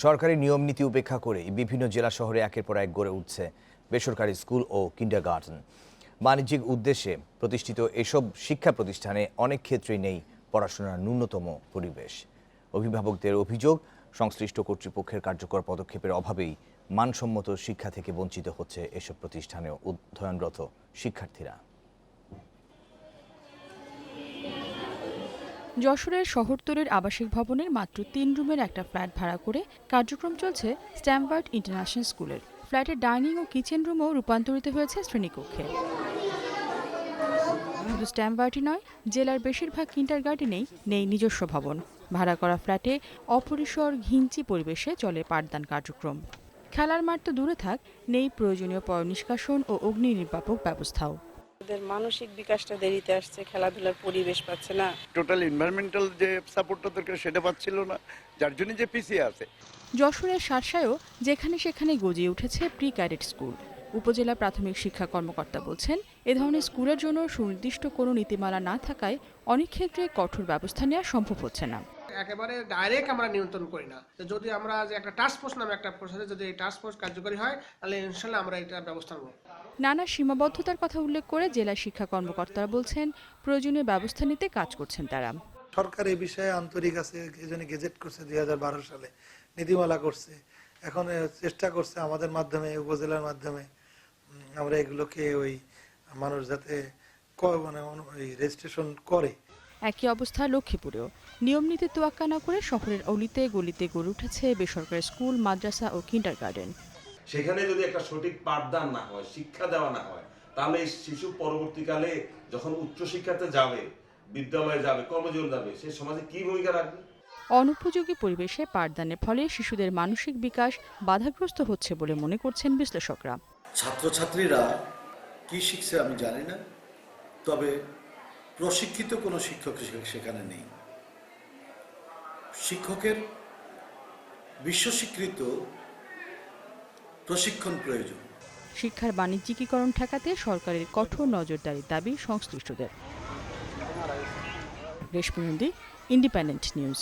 সরকারি নিয়ম নীতি উপেক্ষা করে বিভিন্ন জেলা শহরে একের পর এক গড়ে উঠছে বেসরকারি স্কুল ও কিন্ডার গার্ডেন বাণিজ্যিক উদ্দেশ্যে প্রতিষ্ঠিত এসব শিক্ষা প্রতিষ্ঠানে অনেক ক্ষেত্রেই নেই পড়াশোনার ন্যূনতম পরিবেশ। অভিভাবকদের অভিযোগ, সংশ্লিষ্ট কর্তৃপক্ষের কার্যকর পদক্ষেপের অভাবেই মানসম্মত শিক্ষা থেকে বঞ্চিত হচ্ছে এসব প্রতিষ্ঠানে অধ্যয়নরত শিক্ষার্থীরা। যশোরের শহরতলির আবাসিক ভবনের মাত্র তিন রুমের একটা ফ্ল্যাট ভাড়া করে কার্যক্রম চলছে স্ট্যাম্পার্ড ইন্টারন্যাশনাল স্কুলের। ফ্ল্যাটের ডাইনিং ও কিচেন রুমও রূপান্তরিত হয়েছে শ্রেণীকক্ষে। শুধু স্ট্যাম্পার্ডই নয়, জেলার বেশিরভাগ কিন্টার গার্ডেনেই নেই নিজস্ব ভবন। ভাড়া করা ফ্ল্যাটে অপরিসর ঘিঞ্চি পরিবেশে চলে পাঠদান কার্যক্রম। খেলার মাঠ তো দূরে থাক, নেই প্রয়োজনীয় পয় নিষ্কাশন ও অগ্নি নির্বাপক ব্যবস্থাও। ওদের মানসিক বিকাশটা দেরিতে আসছে খেলাধুলার পরিবেশ পাচ্ছে না। টোটাল এনভায়রনমেন্টাল যে সাপোর্টটা দরকার সেটা পাচ্ছিল না যার জন্য যে পিছিয়ে আছে। যশোরের সারসায়ও যেখানে সেখানে গজিয়ে উঠেছে প্রি ক্যাডেট স্কুল উপজেলা প্রাথমিক শিক্ষা কর্মকর্তা বলছেন এ ধরনের স্কুলের জন্য সুনির্দিষ্ট কোনো নীতিমালা না থাকায় অনেক ক্ষেত্রে কঠোর ব্যবস্থা নেওয়া সম্ভব হচ্ছে না। একেবারে ডাইরেক্ট আমরা নিয়ন্ত্রণ করি না। তো যদি আমরা যে একটা টাস্ক ফোর্স নামে একটা ফোর্স আছে যদি এই টাস্ক ফোর্স কার্যকরী হয় তাহলে ইনশাল্লাহ আমরা এটা ব্যবস্থা নেব। নানা সীমাবদ্ধতার কথা উল্লেখ করে জেলা শিক্ষা কর্মকর্তারা বলছেন প্রয়োজনীয় ব্যবস্থা নিতে কাজ করছেন তারা। সরকার এই বিষয়ে আন্তরিক আছে এই জন্য গেজেট করছে দুই হাজার বারো সালে নীতিমালা করছে। এখন চেষ্টা করছে আমাদের মাধ্যমে উপজেলার মাধ্যমে আমরা এগুলোকে ওই মানুষ যাতে মানে রেজিস্ট্রেশন করে। একই অবস্থা লক্ষ্মীপুরেও। নিয়ম নীতি তোয়াক্কা না করে শহরের অলিতে গলিতে গড়ে উঠেছে বেসরকারি স্কুল মাদ্রাসা ও কিন্ডার গার্ডেন সেখানে যদি একটা সঠিক পাঠদান না হয় শিক্ষা দেওয়া না হয় তাহলে শিশু পরবর্তীকালে যখন উচ্চশিক্ষাতে যাবে বিদ্যালয়ে যাবে কর্মজীবন যাবে সে সমাজে কি ভূমিকা রাখবে? অনুপযোগী পরিবেশে পাঠদানের ফলে শিশুদের মানসিক বিকাশ বাধাগ্রস্ত হচ্ছে বলে মনে করছেন বিশ্লেষকরা। ছাত্রছাত্রীরা কি শিখছে আমি জানি না। তবে প্রশিক্ষিত কোনো শিক্ষক সেখানে নেই। শিক্ষকের বিশ্বস্বীকৃত প্রশিক্ষণ প্রয়োজন। শিক্ষার বাণিজ্যিকীকরণ ঠেকাতে সরকারের কঠোর নজরদারির দাবি সংশ্লিষ্টদের। রেশমি ইন্ডিপেন্ডেন্ট নিউজ